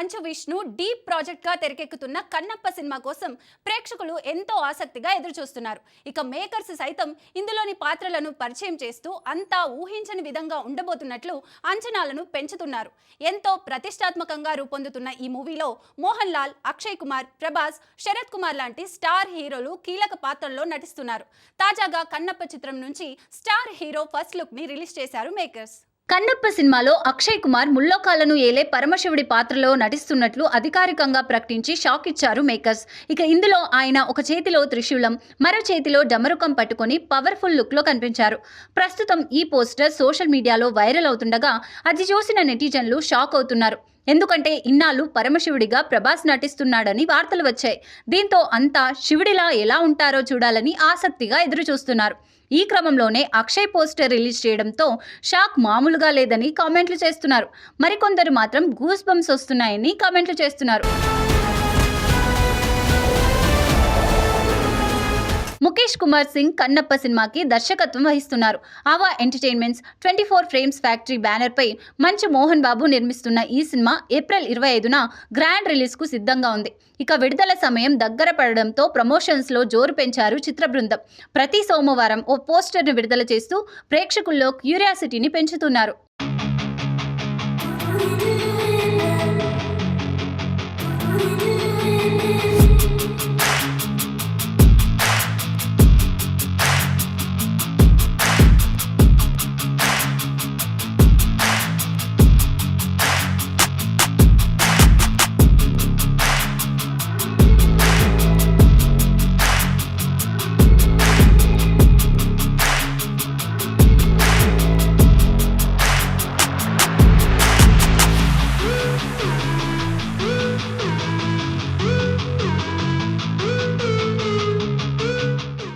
Manchu Vishnu deep ప్రాజెక్ట్గా తెరకెక్కుతున్న Kannappa cinema కోసం ప్రేక్షకులు ఎంతో ఆసక్తిగా ఎదురుచూస్తున్నారు. ఇక మేకర్స్ సైతం ఇందులోని పాత్రలను పరిచయం చేస్తూ అంతా ఊహించని విధంగా ఉండబోతున్నట్లు అంచనాలను పెంచుతున్నారు. ఎంతో ప్రతిష్టాత్మకంగా రూపొందుతున్న ఈ మూవీలో మోహన్ లాల్ అక్షయ్ కుమార్ ప్రభాస్ శరత్ కుమార్ లాంటి స్టార్ హీరోలు కీలక పాత్రల్లో నటిస్తున్నారు. తాజాగా కన్నప్ప చిత్రం నుంచి స్టార్ హీరో ఫస్ట్ లుక్ని రిలీజ్ చేశారు మేకర్స్. కన్నప్ప సినిమాలో అక్షయ్ కుమార్ ముల్లోకాలను ఏలే పరమశివుడి పాత్రలో నటిస్తున్నట్లు అధికారికంగా ప్రకటించి షాక్ ఇచ్చారు మేకర్స్. ఇక ఇందులో ఆయన ఒక చేతిలో త్రిశూలం మరో చేతిలో డమరుకం పట్టుకొని పవర్ఫుల్ లుక్లో కనిపించారు. ప్రస్తుతం ఈ పోస్టర్ సోషల్ మీడియాలో వైరల్ అవుతుండగా అది చూసిన నెటిజన్లు షాక్ అవుతున్నారు. ఎందుకంటే ఇన్నాళ్ళు పరమశివుడిగా ప్రభాస్ నటిస్తున్నాడని వార్తలు వచ్చాయి. దీంతో అంతా శివుడిలా ఎలా ఉంటారో చూడాలని ఆసక్తిగా ఎదురుచూస్తున్నారు. ఈ క్రమంలోనే అక్షయ్ పోస్టర్ రిలీజ్ చేయడంతో షాక్ మామూలుగా లేదని కామెంట్లు చేస్తున్నారు. మరికొందరు మాత్రం గూస్ బంప్స్ వస్తున్నాయని కామెంట్లు చేస్తున్నారు. ముఖేష్ కుమార్ సింగ్ కన్నప్ప సినిమాకి దర్శకత్వం వహిస్తున్నారు. Ava entertainments twenty four frames factory బ్యానర్పై మంచు మోహన్ బాబు నిర్మిస్తున్న ఈ సినిమా ఏప్రిల్ ఇరవై ఐదున గ్రాండ్ రిలీజ్కు సిద్ధంగా ఉంది. ఇక విడుదల సమయం దగ్గర పడడంతో ప్రమోషన్స్లో జోరు పెంచారు చిత్ర బృందం. ప్రతి సోమవారం ఓ పోస్టర్ను విడుదల చేస్తూ ప్రేక్షకుల్లో క్యూరియాసిటీని పెంచుతున్నారు.